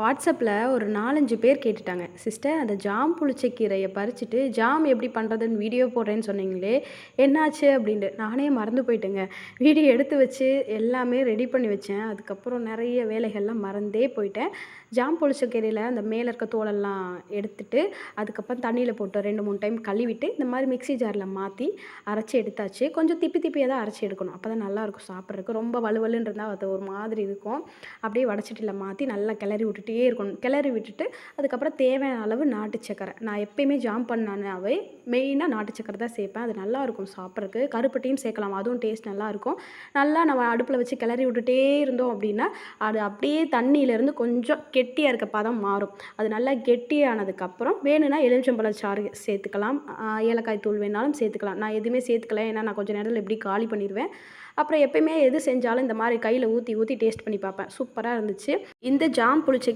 வாட்ஸ்அப்பில் ஒரு நாலஞ்சு பேர் கேட்டுட்டாங்க. சிஸ்டர் அந்த ஜாம் புளிச்சக்கீரையை பறிச்சுட்டு ஜாம் எப்படி பண்ணுறதுன்னு வீடியோ போடுறேன்னு சொன்னீங்களே என்னாச்சு? அப்படின்ட்டு. நானே மறந்து போயிட்டேங்க. வீடியோ எடுத்து வச்சு எல்லாமே ரெடி பண்ணி வச்சேன். அதுக்கப்புறம் நிறைய வேலைகள்லாம் மறந்தே போயிட்டேன். ஜாம் புளிச்சக்கீரையில் அந்த மேலே இருக்க தோலெல்லாம் எடுத்துட்டு அதுக்கப்புறம் தண்ணியில் போட்டு ரெண்டு மூணு டைம் கழுவிட்டு இந்த மாதிரி மிக்ஸி ஜாரில் மாற்றி அரைச்சி எடுத்தாச்சு. கொஞ்சம் திப்பி திப்பியாக தான் அரைச்சி எடுக்கணும். அப்போ தான் நல்லாயிருக்கும் சாப்பிட்றதுக்கு. ரொம்ப வலுவலுன்னு இருந்தால் அது ஒரு மாதிரி இருக்கும். அப்படியே வடச்சட்டியில் மாற்றி நல்லா கிளறி விட்டுட்டு இருக்கணும். கிளறி விட்டுட்டு அதுக்கப்புறம் தேவையான அளவு நாட்டு சக்கரை. நான் எப்பயுமே ஜாம் பண்ணானாவே மெயினாக நாட்டு சக்கரை தான் சேர்ப்பேன். அது நல்லா இருக்கும் சாப்பிட்றதுக்கு. கருப்பட்டியும் சேர்க்கலாம். அதுவும் டேஸ்ட் நல்லாயிருக்கும் நல்லா நம்ம அடுப்பில் வச்சு கிளறி விட்டுட்டே இருந்தோம் அப்படின்னா அது அப்படியே தண்ணியிலேருந்து கொஞ்சம் கெட்டியாக இருக்க பதம் மாறும். அது நல்லா கெட்டியானதுக்கப்புறம் வேணும்னா எலுமிச்சம்பழம் சாறு சேர்த்துக்கலாம். ஏலக்காய் தூள் வேணாலும் சேர்த்துக்கலாம். நான் எதுவுமே சேர்த்துக்கல. ஏன்னா நான் கொஞ்சம் நேரத்தில் எப்படி காலி பண்ணிடுவேன் அப்புறம் எப்பயுமே எது செஞ்சாலும் இந்த மாதிரி கையில் ஊற்றி ஊற்றி டேஸ்ட் பண்ணி பார்ப்பேன். சூப்பராக இருந்துச்சு. இந்த ஜாம் புளிச்ச